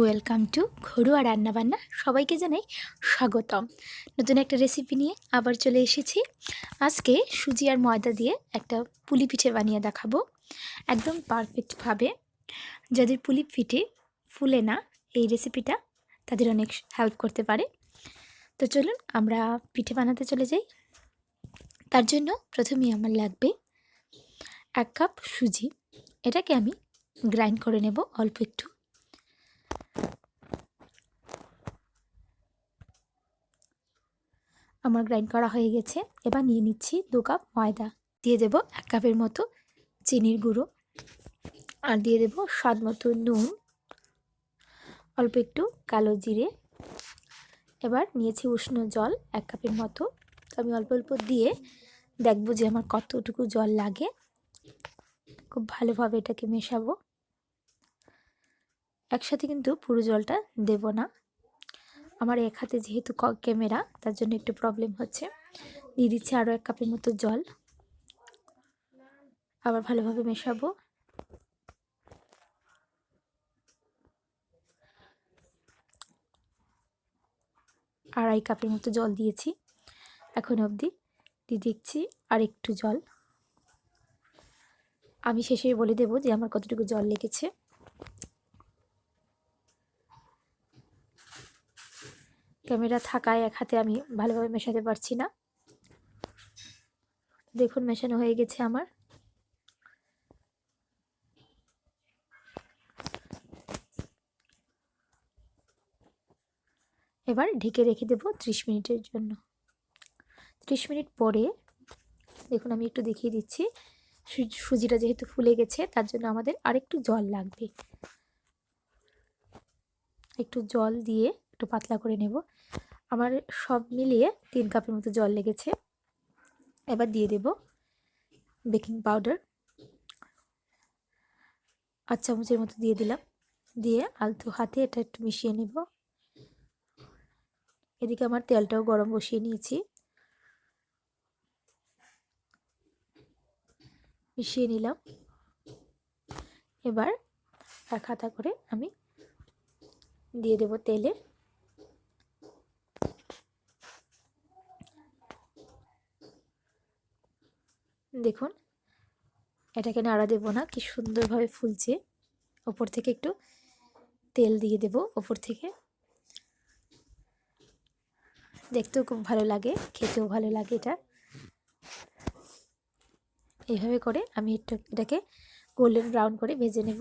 Welcome to ঘরোয়া রান্নাবান্না। সবাইকে জানাই স্বাগতম। নতুন একটা রেসিপি নিয়ে আবার চলে এসেছি। আজকে সুজি আর ময়দা দিয়ে একটা পুলি পিঠে বানিয়ে দেখাবো। একদম পারফেক্টভাবে যাদের পুলি পিঠে ফুলে না, এই রেসিপিটা তাদের অনেক হেল্প করতে পারে। তো চলুন আমরা পিঠে বানাতে চলে যাই। তার জন্য প্রথমেই আমার লাগবে এক কাপ সুজি। এটাকে আমি গ্রাইন্ড করে নেব অল্প একটু। আমার গ্রাইন্ড করা হয়ে গেছে। এবার নিয়ে নিচ্ছি দু কাপ ময়দা। দিয়ে দেব এক কাপের মতো চিনির গুঁড়ো। আর দিয়ে দেব স্বাদ মতো নুন। অল্প একটু কালো জিরে। এবার নিয়েছি উষ্ণ জল এক কাপের মতো। তো আমি অল্প অল্প দিয়ে দেখব যে আমার কতটুকু জল লাগে। খুব ভালোভাবে এটাকে মেশাবো। একসাথে কিন্তু পুরো জলটা দেব না। আমার এক হাতে যেহেতু ক্যামেরা, তার জন্য একটু প্রবলেম হচ্ছে। দিয়ে দিচ্ছি আরও এক কাপের মতো জল। আবার ভালোভাবে মেশাবো। আড়াই কাপের মতো জল দিয়েছি। এখন অবধি দিয়ে দিচ্ছি আর একটু জল। আমি শেষে বলে দেব যে আমার কতটুকু জল লেগেছে। ক্যামেরা থাকায় এক হাতে আমি ভালোভাবে মেশাতে পারছি না। দেখুন, মেশানো হয়ে গেছে আমার। এবার ঢেকে রেখে দেবো ত্রিশ মিনিটের জন্য। ত্রিশ মিনিট পরে, দেখুন, আমি একটু দেখিয়ে দিচ্ছি। সুজিটা যেহেতু ফুলে গেছে, তার জন্য আমাদের আরেকটু জল লাগবে। একটু জল দিয়ে একটু পাতলা করে নেব। আমার সব মিলিয়ে তিন কাপের মতো জল লেগেছে। এবার দিয়ে দেব বেকিং পাউডার। আর চামচের মতো দিয়ে দিলাম। দিয়ে আলতু হাতে এটা একটু মিশিয়ে নেব। এদিকে আমার তেলটাও গরম বসিয়ে নিয়েছি। মিশিয়ে নিলাম। এবার এক হাতা করে আমি দিয়ে দেব তেলে। দেখুন, এটাকে নাড়া দেব না, কি সুন্দরভাবে ফুলছে। ওপর থেকে একটু তেল দিয়ে দেব, ওপর থেকে। দেখতেও খুব ভালো লাগে, খেতেও ভালো লাগে এটা। এইভাবে করে আমি একটু এটাকে গোল্ডেন ব্রাউন করে ভেজে নেব।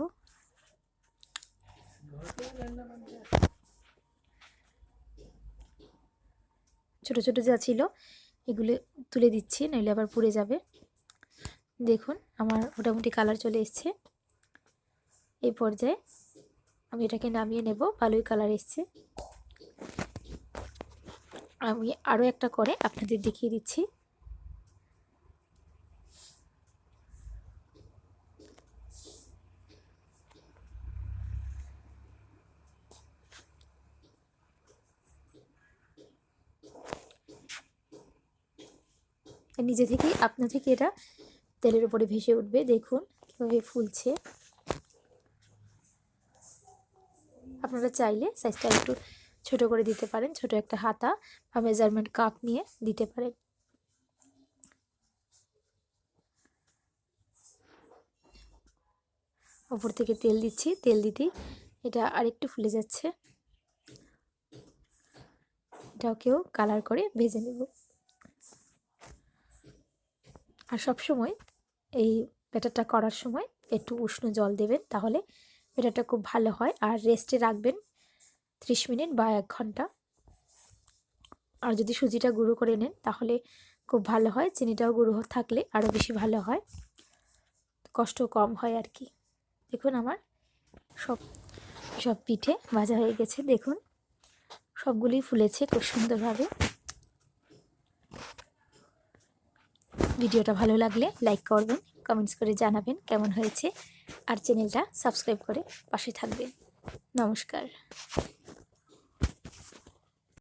ছোট ছোট যা ছিল, এগুলো তুলে দিচ্ছি নইলে আবার পুড়ে যাবে। দেখুন, আমার মোটামুটি কালার চলে এসছে। এই পর্যায়ে আমি এটাকে নামিয়ে নেব, ভালোই কালার এসছে। আমি আরও একটা করে আপনাদের দেখিয়ে দিচ্ছি। নিজে থেকেই আপনা থেকে এটা তেলের উপরে ভেসে উঠবে, দেখুন কীভাবে ফুলছে। আপনারা চাইলে সাইজটা একটু ছোট করে দিতে পারেন, ছোট একটা হাতা বা মেজারমেন্ট কাপ নিয়ে দিতে পারেন। ওপর থেকে তেল দিচ্ছি, তেল দিতেই এটা আরেকটু ফুলে যাচ্ছে। এটাকেও কালার করে ভেজে নেব। আর সব সময় এই ব্যাটারটা করার সময় একটু উষ্ণ জল দেবেন, তাহলে ব্যাটারটা খুব ভালো হয়। আর রেস্টে রাখবেন ত্রিশ মিনিট বা এক ঘণ্টা। আর যদি সুজিটা গুঁড়ো করে নেন, তাহলে খুব ভালো হয়। চিনিটাও গুঁড়ো থাকলে আরও বেশি ভালো হয়। কষ্ট কম হয় আর কি। দেখুন আমার সব সব পিঠে ভাজা হয়ে গেছে। দেখুন সবগুলি ফুলেছে খুব সুন্দরভাবে। ভিডিওটা ভালো লাগলে লাইক করবেন কমেন্টস করে জানাবেন কেমন হয়েছে। আর চ্যানেলটা সাবস্ক্রাইব করে পাশে থাকবেন। নমস্কার।